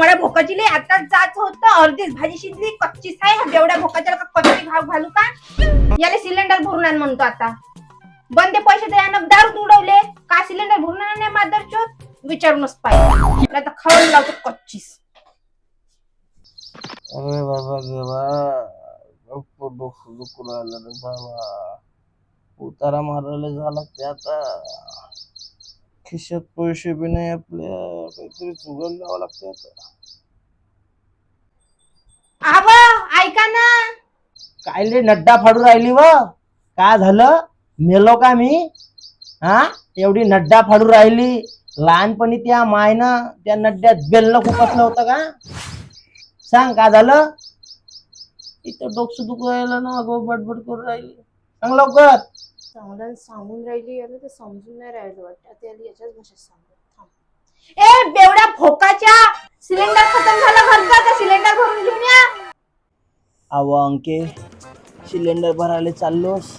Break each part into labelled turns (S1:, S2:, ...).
S1: मला भोकाची लई आताच जात होत. अर्धीच भाजी शिजली कच्चीच आहे. जेवढ्या भोकाच्या कच्ची घाव घालू का? याला सिलेंडर भरून आण म्हणतो आता. बंदे पैसे द्यानं दारू उडवले. का सिलेंडर भरून आणा नाही मादरचोत विचारूनच पाहिजे आता खाऊन लावतो कच्चीस
S2: अरे बाबा गेवा डोकं रे बाबा. उतारा मारायला झाला ते आता. खिशात पैसे बी नाही आपल्या. काहीतरी चुगल लावा लागते आता.
S1: आव ऐका ना.
S2: काय रे नड्डा फाडू राहिली व? काय झालं? मेलो का मी? हा? एवढी नड्डा फाडू राहिली. लहानपणी त्या मायनं त्या नड्ड्यात बेल्ल खुपसलं होतं का? सांग काय झालं? इथं डोकं दुखू राहिलं ना अगो बडबड करू राहिली. सांग लवकर.
S1: चांगलं सांगून राहिली याला समजून नाही राहिलं वाटतं. आता याला याच्याच भाषेत सांगू. ए बेवड्या भोकाच्या सिलेंडर खतम झाला घरचा तर सिलेंडर भरून घेऊन या.
S2: अव अंके. सिलेंडर भरायला चाललोस.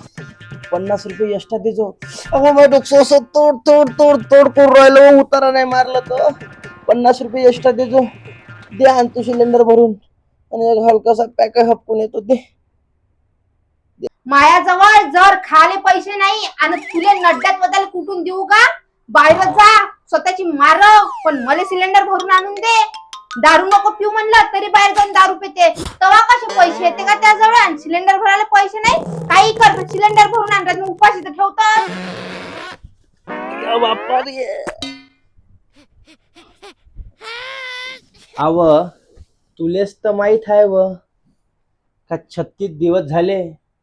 S2: पन्नास रुपये एक्स्ट्रा देजो. अगो माझं डोकं असं तोड तोड तोड तोड करू राहिलो उतारा नाही मारलं तर. पन्नास रुपये एक्स्ट्रा देजो. दे आण तू सिलेंडर भरून. आणि एक हलकासा पॅक हपकून येतो दे.
S1: मायाजवळ जर खाले पैसे नाही आणि तुले नड्ड्यात बदल कुठून देऊ का? बाहेर जा. स्वतःची मार पण मला सिलेंडर भरून आणून दे. दारू नको पिऊ म्हणलं तरी बाहेर जाऊन दारू पिते. तेव्हा कसे पैसे येते का त्याजवळ? आणि सिलेंडर भरायला पैसे नाही? काही कर सिलेंडर भरून आणतात मी उपाशी तर ठेवतात.
S2: अव तुलेच तर माहीत आहे व. का छत्तीस दिवस झाले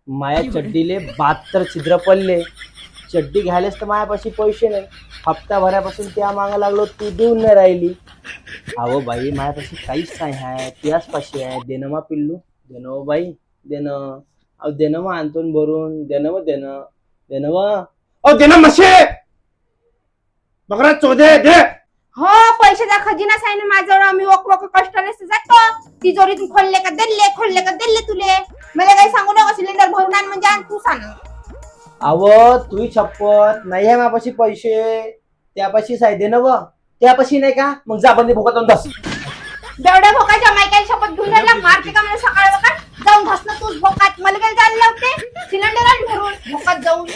S2: माया चड्डीले बहात्तर छिद्र पडले. चड्डी घ्यायलाच तर मायापाशी पैसे नाही. हप्ता भरापासून त्या मागा लागलो तू देऊन नाही राहिली. अहो बाई मायापाशी काहीच नाही आहे. त्याच पाशी आहे. देणं मा पिल्लू. देणं हो बाई. देणं. अहो देणं मग आणतून भरून. देणं मग देणं. देणं व अहो देणं मशे बघा चोदे दे!
S1: हो पैशाचा खजिनाच आहे ना माझ्याजवळ. मी वक वक कष्टाने जातो तिजोरीतून खोलले का दिले खोलले का दिले तुले? मला काही सांगू नको सिलेंडर भरून आण म्हणजे आण तू सांग
S2: अव तुही छप्पत नाही आहे माझ्यापाशी पैसे. त्यापाशीच आहे दे ना व. त्यापाशी नाही का? मग जा बंदी भोकात बस
S1: बेवड्या भोकाच्या मायकाई शपथ घेऊन राहिला मारते का मला सकाळ वकात जाऊन घासणं तूच भोकात. मला काय जायला लावते? सिलेंडर आण भरून भोकात जाऊन.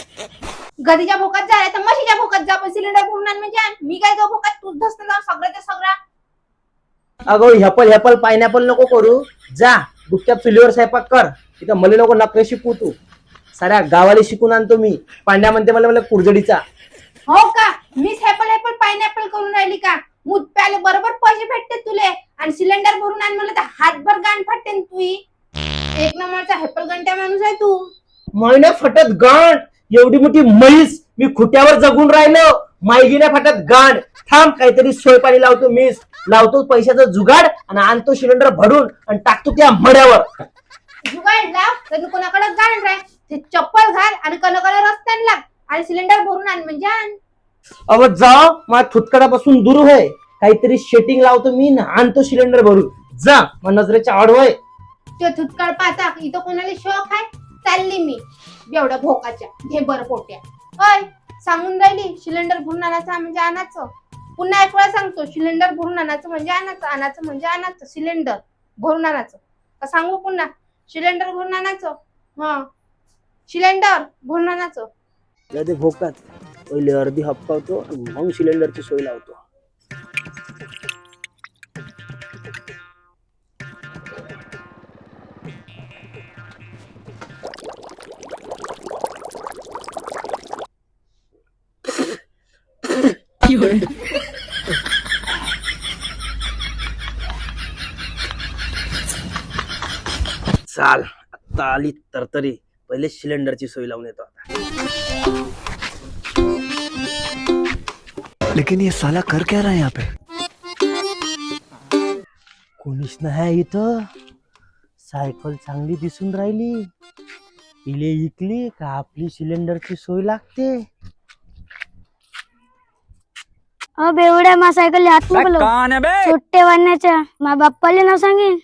S1: गदीच्या भोकात जाय तर म्हशीच्या भोकात जा पण सिलेंडर भरून आण म्हणजे आण. मी काय जाऊ भोकात? तूच धसणं जाऊ सगळं ते सगळं.
S2: अगो हेपल हेपल पायनॅपल नको करू. जा गुपचाप चुलीवर स्वयंपाक कर. इथं मला नको नकरे शिकू तू साऱ्या गावाला शिकून आणतो मी. पांड्या म्हणते मला मला कुरजडीचा.
S1: हो का? मी हॅपल हॅपल पायनॅपल करून राहिली का? मूत प्याले बरोबर पैसे भेटते तुले. आणि सिलेंडर भरून आण म्हणलं तर हातभर गाण फाटते न तुई. एक नंबरचा हॅपल गंट्या माणूस आहे तू.
S2: महिने फटत गांड एवढी मोठी म्हैस मी खुट्यावर जगून राहिलो. मायगीने फटत गांड थांब काहीतरी सोय पाणी लावतो मीस लावतो पैशाचा जुगाड आणि आणतो सिलेंडर भरून आणि टाकतो त्या मड्यावर.
S1: जुगाड लाव तर कोणाकडे गाण राय. ते चप्पल घाल आणि कोणाकडे रस्त्याने लाग आणि सिलेंडर भरून आण म्हणजे आण.
S2: अव जा. माझ्या थुतकडापासून दूर होय. काहीतरी शेटिंग लावतो मी आणि आणतो सिलेंडर भरून. जा. मग नजरेच्या आड होय.
S1: ते थुतकाळ पाहता इथं कोणाला शौक आहे चालली मी. एवढ्या भोकाच्या. घे बरं पोट्या. होय. सांगून राहिली सिलेंडर भरून आणायचं म्हणजे आणायचं. पुन्हा एक वेळा सांगतो सिलेंडर भरून आणायचं म्हणजे आणायचं आणायचं म्हणजे आणायचं. सिलेंडर भरून आणायचं. का सांगू पुन्हा? सिलेंडर भरून आणायचं. हा. सिलेंडर भरून आणायचं
S2: ते भोकात. पहिले अर्धी हपकावतो आणि मग सिलेंडरची सोय लावतो. चाल आता आली तरतरी पहिले सिलेंडरची सोय लावून येतो आता.
S3: लेकिन ये साला कर क्या रहा है यहाँ पे?
S2: कोणीच नाही इथं. सायकल चांगली दिसून राहिली. इले इकली का आपली सिलेंडरची सोय लागते?
S4: अ बेवड्या मा सायकल हात मोकलो सुट्टे वाढण्याच्या मा बाप्पाले ना सांगेन.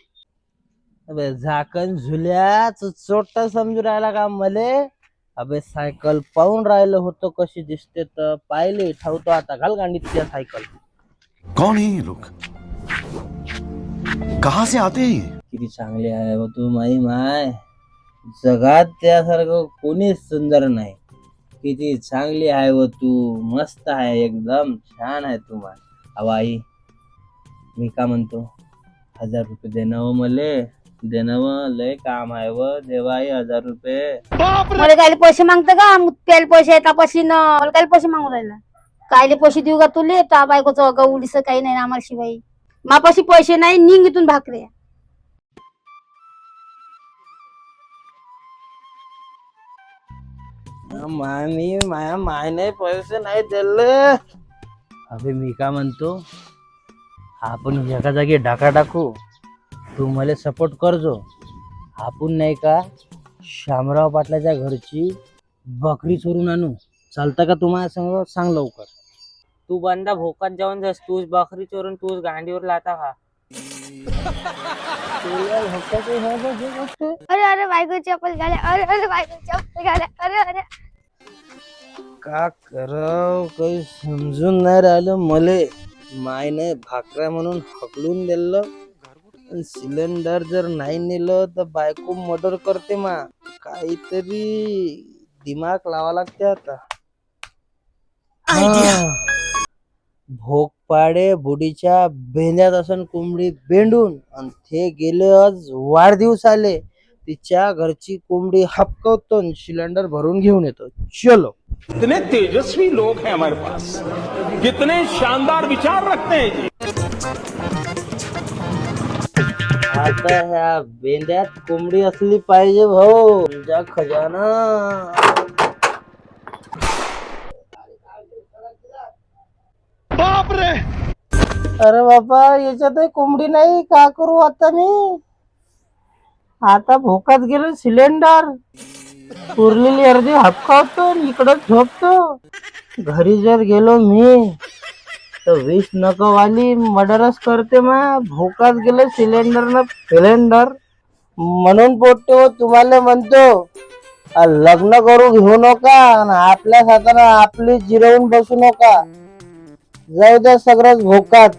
S2: अबे झाकण झुल्याच चोट समजू राहिला का मले? अबे सायकल पाहून राहिलं होतं कशी दिसते तर. पाहिले ठेवतो आता. घाल गांडीत त्या सायकल.
S3: कौन है ये लोग? कहाँ से आते हैं ये?
S2: किती चांगली आहे व तू माई माय. जगात त्यासारखं कोणीच सुंदर नाही. किती चांगली आहे व तू. मस्त आहे एकदम छान आहे तू माय. अहो आई मी का म्हणतो? हजार रुपये देणं व मले. देणं व लय काम आहे व देवाई हजार रुपये.
S4: मला काय पैसे मागतं का? प्यायला पैसे येतात पैसे न मला काय पैसे मागू राहिला? कायले पैसे देऊ का तुले? त्या बायकोचं गवडीच काही नाही ना आम्हाला शिवाय मापाशी पैसे नाही निघ इथून भाकरे
S2: मामी माया मायने पैसे नाही दिले. अबे मी का म्हणतो? आपण एका जागी डाका टाकू. तू मला सपोर्ट करजो आपण नाही का शामराव पाटलाच्या घरची बकरी चोरून आणू. चालतं का तुम्हाला सांग? सांग लवकर.
S5: तू बंदा भोकात जाऊन जास तूच बकरी चोरून तूच गांडीवर लाता का?
S4: अरे अरे बायको चप्पल घाले. अरे अरे बायको चप्पल घाले. अरे अरे.
S2: का कराव? काही समजून नाही राहिलं मले. मायने भाकऱ्या म्हणून हकलून दिलं. पण सिलेंडर जर नाही नेलं तर बायको मर्डर करते मा. काहीतरी दिमाग लावा लागते आता. हा. भोगपाडे बुडीच्या बेंद्यात असन कोंबडी बेंडून आणि ते गेले आज वाढदिवसाले तिच्या घरची कोंबडी हपकवतो आणि सिलेंडर भरून घेऊन येतो. चलो.
S6: कितने तेजस्वी लोग हैं हमारे पास. कितने शानदार विचार रखते हैं जी.
S2: आता ह्या बेंद्यात कोंबडी असली पाहिजे भाऊ. तुमचा खजाना. अरे बाबा याच्यात कोंबडी नाही. का करू आता मी? आता भोकात गेलो सिलेंडर. उरलेली अर्धी हपकावतो इकडं झोपतो. घरी जर गेलो मी तर वीस नकवाली मर्डरच करते मा. भोकात गेलं सिलेंडर न सिलेंडर म्हणून पोटतो तुम्हाला म्हणतो आ, लग्न करू घेऊ नका आणि आपल्या हातानं आपली जिरवून बसू नका. जाऊ द्या सगळंच भोकात.